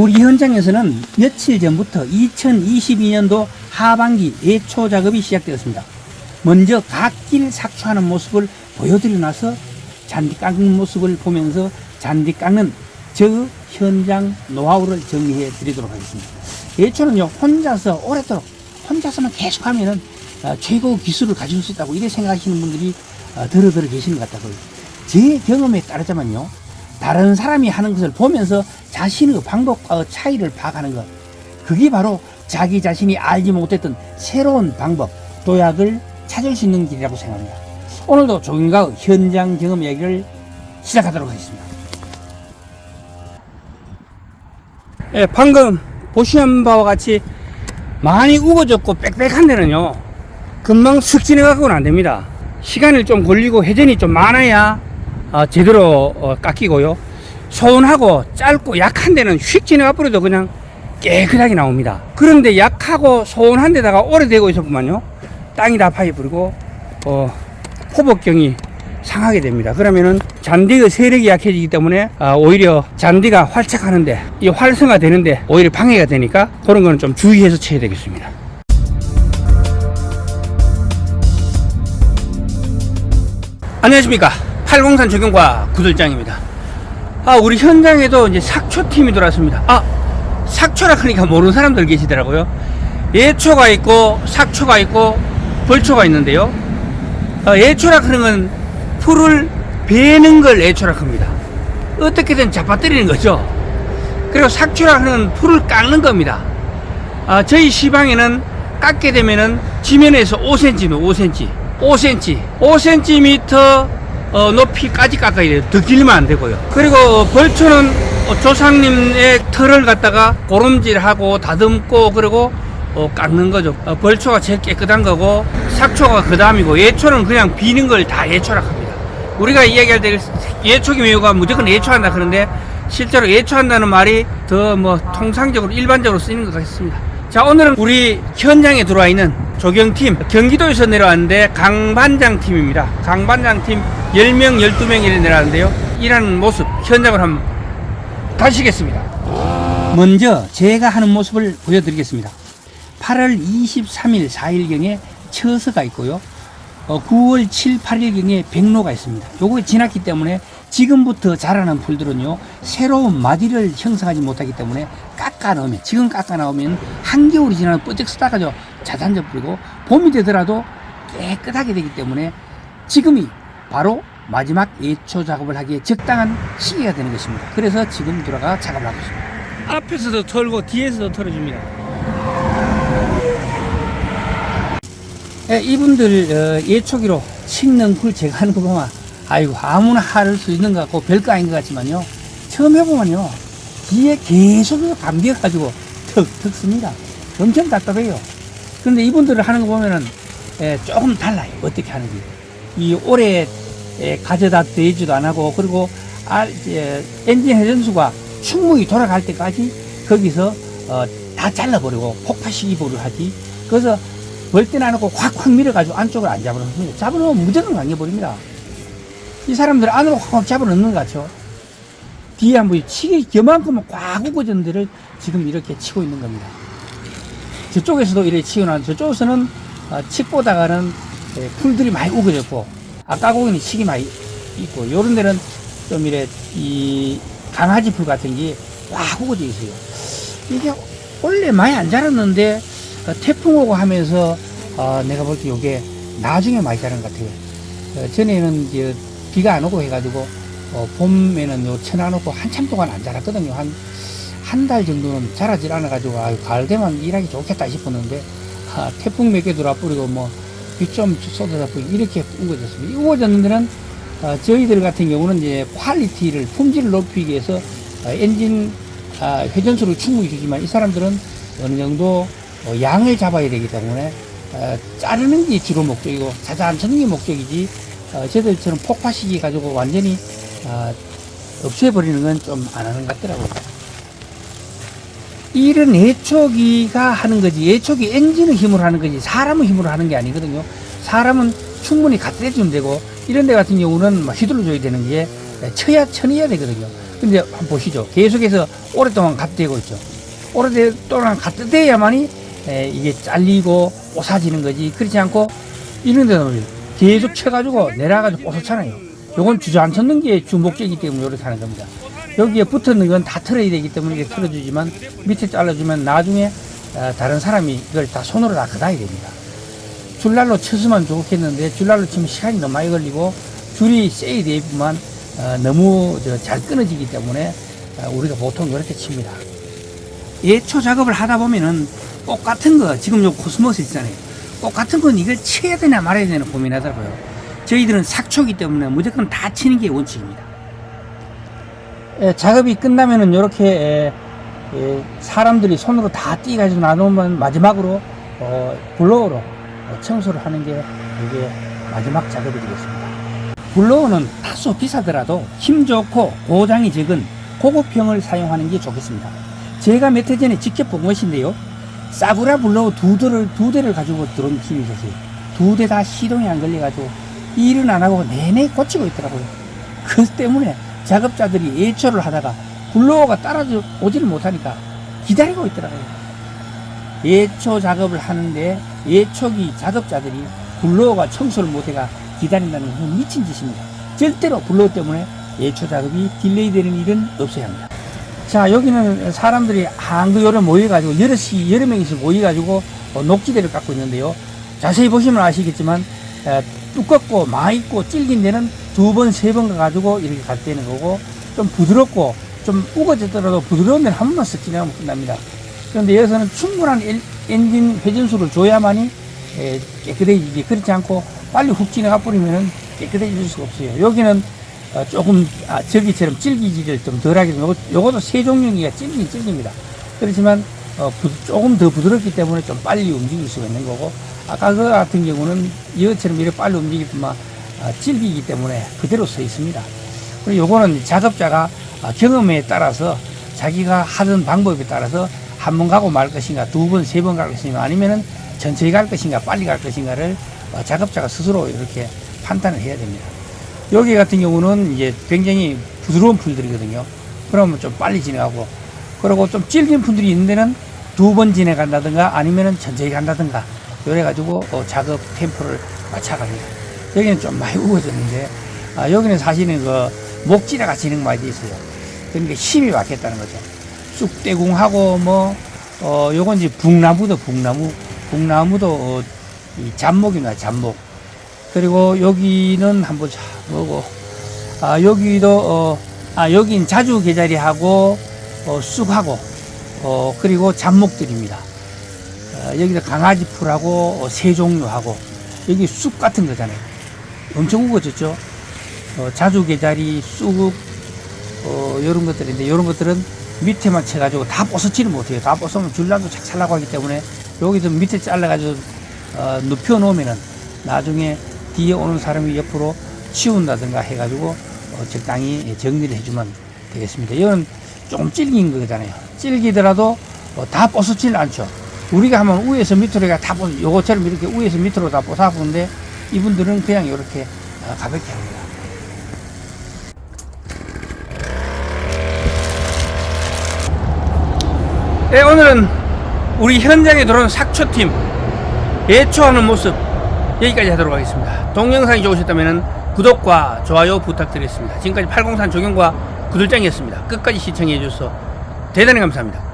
우리 현장에서는 며칠 전부터 2022년도 하반기 예초 작업이 시작되었습니다. 먼저 갓길 삭초하는 모습을 보여드리고 나서 잔디 깎는 모습을 보면서 잔디 깎는 저 현장 노하우를 정리해 드리도록 하겠습니다. 예초는요, 혼자서 오랫도록, 혼자서만 계속 하면은 어, 최고 기술을 가질 수 있다고 이렇게 생각하시는 분들이 어, 들어들어 계시는 것 같다고요. 제 경험에 따르자면요, 다른 사람이 하는 것을 보면서 자신의 방법과 차이를 파악하는 것. 그게 바로 자기 자신이 알지 못했던 새로운 방법, 도약을 찾을 수 있는 길이라고 생각합니다. 오늘도 조경가 현장 경험 얘기를 시작하도록 하겠습니다. 예, 방금 보시는 바와 같이 많이 우거졌고 빽빽한 데는요, 금방 슥 지나가고는 안 됩니다. 시간이 좀 걸리고 회전이 좀 많아야 어, 제대로 어, 깎이고요. 소원하고 짧고 약한 데는 휙 지나가 버려도 그냥 깨끗하게 나옵니다. 그런데 약하고 소원한 데다가 오래되고 있었구만요. 땅이 다 파여버리고 어, 호복경이 상하게 됩니다. 그러면은 잔디의 세력이 약해지기 때문에 아, 오히려 잔디가 활착하는데 이 활성화 되는데 오히려 방해가 되니까 그런 거는 좀 주의해서 쳐야 되겠습니다. 안녕하십니까. 팔공산 조경과 구들장입니다. 아, 우리 현장에도 이제 sak초팀이 들어왔습니다. 아, sak초라 그러니까 모르는 사람들 계시더라고요. 예초가 있고, sak초가 있고, 벌초가 있는데요. 어, 예초라 그러는 건 풀을 베는 걸 예초라 합니다. 어떻게든 잡아뜨리는 거죠. 그리고 sak초라 하는 풀을 깎는 겁니다. 아, 저희 시방에는 깎게 되면은 지면에서 5cm면 5cm, 5cm, 5cm 어, 높이까지 깎아야 돼요. 더 길면 안 되고요. 그리고 벌초는 어, 조상님의 털을 갖다가 고름질하고 다듬고 그리고 어, 깎는 거죠. 어, 벌초가 제일 깨끗한 거고 삭초가 그 다음이고 예초는 그냥 비는 걸 다 예초라 합니다. 우리가 이야기할 때 예초기 매우가 무조건 예초한다 그런데 실제로 예초한다는 말이 더 뭐 통상적으로 일반적으로 쓰이는 것 같습니다. 자 오늘은 우리 현장에 들어와 있는 조경팀 경기도에서 내려왔는데 강반장 팀입니다. 강반장 팀 10명 12명 이렇게 내려왔는데요. 일하는 모습 현장을 한번 가시겠습니다. 먼저 제가 하는 모습을 보여드리겠습니다. 8월 23일 4일경에 처서가 있고요. 어, 9월 7, 8일경에 백로가 있습니다. 요거 지났기 때문에 지금부터 자라는 풀들은요, 새로운 마디를 형성하지 못하기 때문에 깎아 넣으면, 지금 깎아 넣으면 한겨울이 지나면 뻗쩍 쓰다가죠, 자단져 버리고, 봄이 되더라도 깨끗하게 되기 때문에 지금이 바로 마지막 예초 작업을 하기에 적당한 시기가 되는 것입니다. 그래서 지금 들어가 작업을 하고 있습니다. 앞에서도 털고 뒤에서도 털어줍니다. 예, 이분들 어, 예초기로 식는 굴 제가 하는 거 보면 아이고 아무나 할 수 있는 것 같고 별거 아닌 것 같지만요. 처음 해보면요. 뒤에 계속 감겨가지고 턱턱 씁니다. 엄청 답답해요. 그런데 이분들을 하는 거 보면은 예, 조금 달라요. 어떻게 하는지. 이 오래 예, 가져다 대지도 안 하고 그리고 아, 이제 엔진 회전수가 충분히 돌아갈 때까지 거기서 어, 다 잘라버리고 폭파시키보를 하지. 그래서 벌떼는 안 하고 확확 밀어가지고 안쪽을 안 잡아놓습니다. 잡아놓으면 무조건 감겨버립니다. 이 사람들 안으로 확확 잡아놓는 것 같죠? 뒤에 한번 치기 요만큼은 꽉 우거진 데를 지금 이렇게 치고 있는 겁니다. 저쪽에서도 이렇게 치고 나서 저쪽에서는 어, 칡보다가는 예, 풀들이 많이 우거졌고 아까 거기는 칡이 많이 있고 요런 데는 좀 이래 이 강아지 풀 같은 게 꽉 우거져 있어요. 이게 원래 많이 안 자랐는데 어, 태풍 오고 하면서 어, 내가 볼때 이게 나중에 많이 자란 것 같아요. 어, 전에는 이제 비가 안 오고 해가지고 어, 봄에는 요 쳐놔놓고 한참 동안 안 자랐거든요. 한 한 달 정도는 자라질 않아가지고 아유, 가을 되면 일하기 좋겠다 싶었는데 아, 태풍 몇 개 들어와 뿌리고 뭐비 좀 쏟아져 뿌리고 이렇게 우거졌습니다. 이 우거졌는 데는 어, 저희들 같은 경우는 이제 퀄리티를 품질을 높이기 위해서 어, 엔진 아, 회전수를 충분히 주지만 이 사람들은 어느 정도 어, 양을 잡아야 되기 때문에 어, 자르는 게 주로 목적이고 자잔 쳐는 게 목적이지 어, 저들처럼 폭파시키 가지고 완전히 어, 없애버리는 건 좀 안 하는 것 같더라고요. 일은 예초기가 하는 거지 예초기 엔진의 힘으로 하는 거지 사람의 힘으로 하는 게 아니거든요. 사람은 충분히 갖다 대주면 되고 이런 데 같은 경우는 막 휘둘러 줘야 되는 게 쳐야 천이야 되거든요. 근데 한번 보시죠. 계속해서 오랫동안 갓대고 있죠. 오랫동안 갓대야만이 에, 이게 잘리고 뽀사지는 거지. 그렇지 않고 이런 데는 계속 쳐가지고 내려가지고 뽀얗잖아요. 요건 주저앉혔는 게 주 목적이기 때문에 이렇게 하는 겁니다. 여기에 붙었는 건다 털어야 되기 때문에 이게 털어주지만 밑에 잘라주면 나중에 어, 다른 사람이 이걸 다 손으로 다 걷어야 됩니다. 줄날로 쳐서만 좋겠는데 줄날로 치면 시간이 너무 많이 걸리고 줄이 세이 되지만 어, 너무 저잘 끊어지기 때문에 어, 우리가 보통 이렇게 칩니다. 예초 작업을 하다 보면은 꽃 같은 거 지금 요 코스모스 있잖아요. 꽃 같은 건 이걸 쳐야 되나 말아야 되나 고민하더라고요. 저희들은 sak초기 때문에 무조건 다 치는 게 원칙입니다. 예, 작업이 끝나면은 이렇게 예, 예, 사람들이 손으로 다 띄가지고 나누면 마지막으로 어, 블로어로 어, 청소를 하는 게 이게 마지막 작업이 되겠습니다. 블로어는 다소 비싸더라도 힘 좋고 고장이 적은 고급형을 사용하는 게 좋겠습니다. 제가 몇 해 전에 직접 본 것인데요. 사구라 블로어 두 대를, 두 대를 가지고 들어온 팀이 있었어요. 두 대 다 시동이 안 걸려가지고 일은 안 하고 내내 고치고 있더라고요. 그 때문에 작업자들이 예초를 하다가 블로어가 따라오지를 못하니까 기다리고 있더라고요. 예초 작업을 하는데 예초기 작업자들이 블로어가 청소를 못해가 기다린다는 건 미친 짓입니다. 절대로 블로어 때문에 예초 작업이 딜레이 되는 일은 없어야 합니다. 자, 여기는 사람들이 한그 요래 모여가지고, 여럿이, 여러 명이서 모여가지고, 어, 녹지대를 깎고 있는데요. 자세히 보시면 아시겠지만, 에, 두껍고, 많있고, 질긴 데는 두 번, 세 번 가가지고 이렇게 갈 때는 거고, 좀 부드럽고, 좀 우거졌더라도 부드러운 데는 한 번만 쓱 지나가면 끝납니다. 그런데 여기서는 충분한 엔- 엔진 회전수를 줘야만이 에, 깨끗해지지. 그렇지 않고, 빨리 훅 지나가 버리면은 깨끗해질 수가 없어요. 여기는 어, 조금 아, 저기처럼 질기지를 좀 덜하게 요거, 요것도 세종용이가 질긴 질깁니다. 그렇지만 어, 부- 조금 더 부드럽기 때문에 좀 빨리 움직일 수가 있는 거고 아까 그 같은 경우는 이것처럼 이렇게 빨리 움직이지만 아, 질기기 때문에 그대로 서 있습니다. 그리고 요거는 작업자가 아, 경험에 따라서 자기가 하던 방법에 따라서 한 번 가고 말 것인가 두 번, 세 번 갈 것인가 아니면은 천천히 갈 것인가 빨리 갈 것인가를 어, 작업자가 스스로 이렇게 판단을 해야 됩니다. 여기 같은 경우는 이제 굉장히 부드러운 풀들이거든요. 그러면 좀 빨리 진행하고, 그리고 좀 질긴 풀들이 있는 데는 두 번 진행한다든가 아니면은 천천히 간다든가, 그래가지고 어, 작업 템포를 맞춰갑니다. 여기는 좀 많이 우거졌는데, 아, 여기는 사실은 그 목지라가 진행 많이 돼 있어요. 그러니까 힘이 맞겠다는 거죠. 쑥대궁하고 뭐, 어, 요건 이제 북나무도 북나무, 북나무도 어, 이 잡목입니다, 잡목. 그리고 여기는 한번 자 보고 아 여기도 어, 아 여긴 자주 계자리하고 어, 쑥하고 어 그리고 잡목들입니다. 아, 여기도 강아지 풀하고 어, 새 종류하고 여기 쑥 같은 거잖아요. 엄청 우거졌죠. 어, 자주 계자리 쑥 어, 이런 것들인데 이런 것들은 밑에만 쳐가지고 다 부서지는 못해요. 다 부서면 줄라도 착 살라고 하기 때문에 여기서 밑에 잘라가지고 어, 눕혀 놓으면은 나중에 뒤에 오는 사람이 옆으로 치운다든가 해가지고 어, 적당히 정리를 해주면 되겠습니다. 이건 조금 질긴 거잖아요. 질기더라도 어, 다 부서지는 않죠. 우리가 하면 위에서 밑으로 다 부서, 요거처럼 이렇게 위에서 밑으로 다 부사부는데 이분들은 그냥 이렇게 어, 가볍게 합니다. 네, 오늘은 우리 현장에 들어온 sak초팀 예초하는 모습 여기까지 하도록 하겠습니다. 동영상이 좋으셨다면 구독과 좋아요 부탁드리겠습니다. 지금까지 803 조경과 구들장이었습니다. 끝까지 시청해 주셔서 대단히 감사합니다.